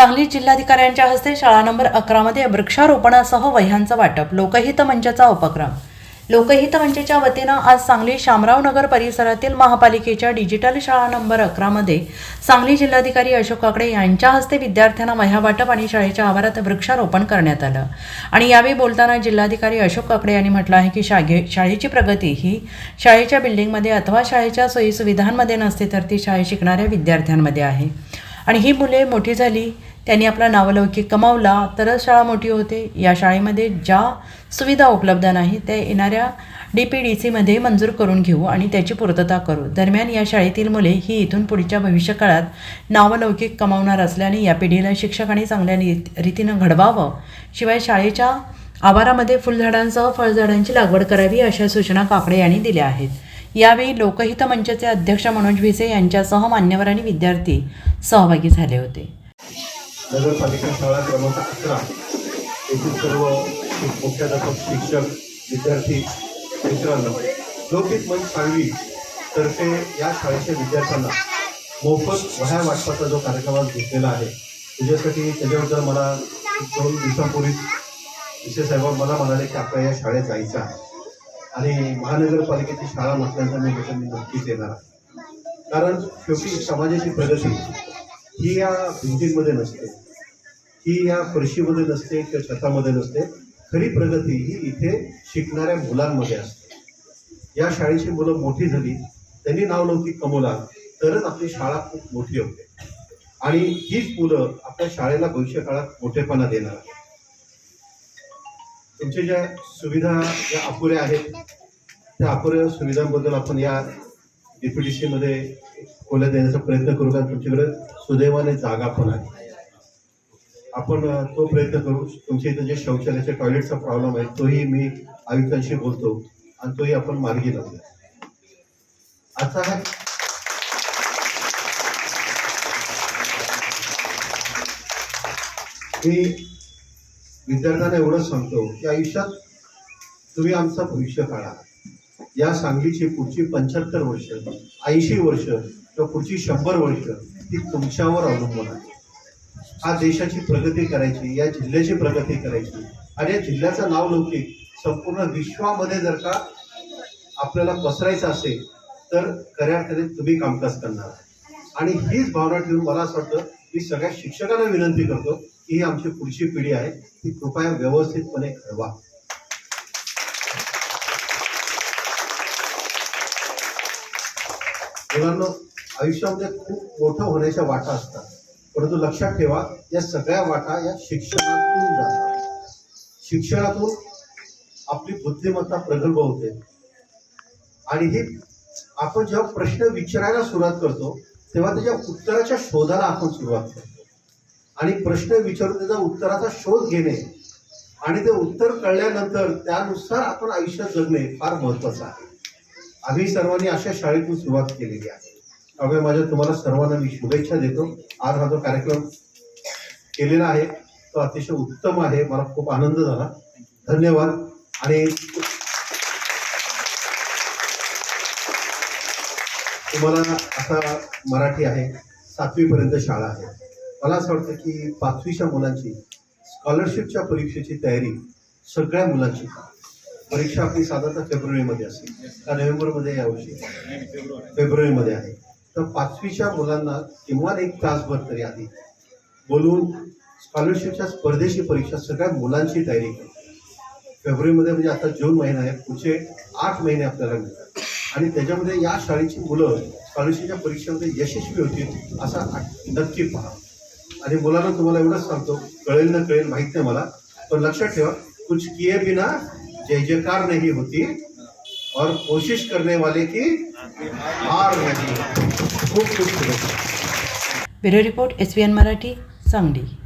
सांगली जिल्हाधिकाऱ्यांच्या हस्ते शाळा नंबर अकरामध्ये वृक्षारोपणासह वह्यांचं वाटप लोकहित मंचाचा उपक्रम. लोकहित मंचच्या वतीनं आज सांगली शामराव नगर परिसरातील महापालिकेच्या डिजिटल शाळा नंबर अकरामध्ये सांगली जिल्हाधिकारी अशोक काकडे यांच्या हस्ते विद्यार्थ्यांना वह्या वाटप आणि शाळेच्या आवारात वृक्षारोपण करण्यात आलं. आणि यावेळी बोलताना जिल्हाधिकारी अशोक काकडे यांनी म्हटलं आहे की शागे शाळेची प्रगती ही शाळेच्या बिल्डिंगमध्ये अथवा शाळेच्या सोयीसुविधांमध्ये नसते तर ती शाळेत शिकणाऱ्या विद्यार्थ्यांमध्ये आहे. आणि ही मुले मोठी झाली त्यांनी आपला नावलौकिक कमावला तरच शाळा मोठी होते. या शाळेमध्ये ज्या सुविधा उपलब्ध नाही त्या येणाऱ्या डी पी डी सीमध्ये मंजूर करून घेऊ आणि त्याची पूर्तता करू. दरम्यान या शाळेतील मुले ही इथून पुढच्या भविष्यकाळात नावलौकिक कमावणार असल्याने या पिढीला शिक्षकांनी चांगल्या रीतीनं घडवावं. शिवाय शाळेच्या आवारामध्ये फुलझाडांसह फळझाडांची लागवड करावी अशा सूचना काकडे यांनी दिल्या आहेत. यावेळी लोकहित मंचाचे अध्यक्ष मनोज भिसे यांच्यासह मान्यवर आणि विद्यार्थी सहभागी झाले होते. नगरपालिका शाळा क्रमांक अकरा. येथील सर्व मुख्याध्यापक शिक्षक विद्यार्थी मित्रांनो लोकहित मंच सांगवी तर्फे या शाळेच्या विद्यार्थ्यांना मोफत वह्या वाटपाचा जो कार्यक्रम आज घेतलेला आहे त्याच्यासाठी त्याच्याबद्दल मला दोन दिवसांपूर्वी विशेष साहेब मला म्हणाले की आपल्या या शाळेत जायचं आहे. आणि महानगरपालिकेची शाळा नसल्याचं मी त्याच्यात मी नक्कीच येणार आहे. कारण शेवटी समाजाची प्रगती ही या भिंतींमध्ये नसते. ही या फरशीमध्ये नसते किंवा छतामध्ये नसते. खरी प्रगती ही इथे शिकणाऱ्या मुलांमध्ये असते. या शाळेची मुलं मोठी झाली त्यांनी नावलौकिक कमवला तरच आपली शाळा खूप मोठी होते. आणि हीच मुलं आपल्या शाळेला भविष्य काळात मोठेपणा देणार आहे तुमच्या ज्या सुविधा ज्या अपुऱ्या आहेत त्या अपुऱ्या सुविधांबद्दल आपण या डीपीडीसीमध्ये खोल्या देण्याचा प्रयत्न करू कारण तुमच्याकडे सुदैवाने जागा पण आहे. आपण तो प्रयत्न करू. तुमच्या इथं जे शौचालयाच्या टॉयलेटचा प्रॉब्लेम आहे तोही मी आयुक्तांशी बोलतो आणि तोही आपण मार्गी लावूया. आता हा मी विद्यार्थ्यांना एवढंच सांगतो की आयुष्यात तुम्ही आमचं भविष्य काढा. या सांगलीची पुढची पंच्याहत्तर वर्ष ऐंशी वर्ष किंवा पुढची शंभर वर्ष ही तुमच्यावर अवलंबून आहे. हा देशाची प्रगती करायची या जिल्ह्याची प्रगती करायची आणि या जिल्ह्याचं नाव लौकिक संपूर्ण विश्वामध्ये जर का आपल्याला पसरायचं असेल तर खऱ्या अर्थाने तुम्ही कामकाज करणार आणि हीच भावना ठेवून मला असं वाटतं मी सगळ्या शिक्षकांना विनंती करतो की ही आमची पुढची पिढी आहे ती कृपया व्यवस्थितपणे घडवा. मुलांना आयुष्यामध्ये खूप मोठं होण्याच्या वाटा असतात. परंतु लक्षात ठेवा या सगळ्या वाटा या शिक्षणातून जातात. शिक्षणातून आपली बुद्धिमत्ता प्रगल्भ होते. आणि हे आपण जेव्हा प्रश्न विचारायला सुरुवात करतो तेव्हा त्याच्या उत्तराच्या शोधाला आपण सुरुवात करतो. आणि प्रश्न विचारून त्याचा उत्तराचा शोध घेणे आणि ते उत्तर कळल्यानंतर त्यानुसार आपण आयुष्यात जगणे फार महत्वाचं आहे. आम्ही सर्वांनी अशा शाळेतून सुरुवात केलेली आहे. त्यामुळे माझ्या तुम्हाला सर्वांना मी शुभेच्छा देतो. आज हा जो कार्यक्रम केलेला आहे तो अतिशय उत्तम आहे. मला खूप आनंद झाला. धन्यवाद. आणि तुम्हाला आता मराठी आहे. सातवीपर्यंत शाळा आहे. मला असं वाटतं की पाचवीच्या मुलांची स्कॉलरशिपच्या परीक्षेची तयारी सगळ्या मुलांची करा. परीक्षा आपली साधारणतः फेब्रुवारीमध्ये असेल का नोव्हेंबरमध्ये यावर्षी फेब्रुवारीमध्ये आहे. तर पाचवीच्या मुलांना किमान एक तासभर तरी आधी बोलून स्कॉलरशिपच्या स्पर्धेची परीक्षा सगळ्या मुलांची तयारी करतो फेब्रुवारीमध्ये म्हणजे आता जून महिना आहे पुढचे आठ महिने आपल्याला मिळतात. आणि त्याच्यामध्ये या शाळेची मुलं स्कॉलरशिपच्या परीक्षेमध्ये यशस्वी होतील असा नक्की पहा. आणि मुलांना तुम्हाला एवढंच सांगतो कळेल ना कळेल माहीत नाही मला पण लक्षात ठेवा कुछ किए बिना जय जयकार नहीं होती और कोशिश करने वाले की हार नहीं खूप खूप bureau report S Marathi, Sangli.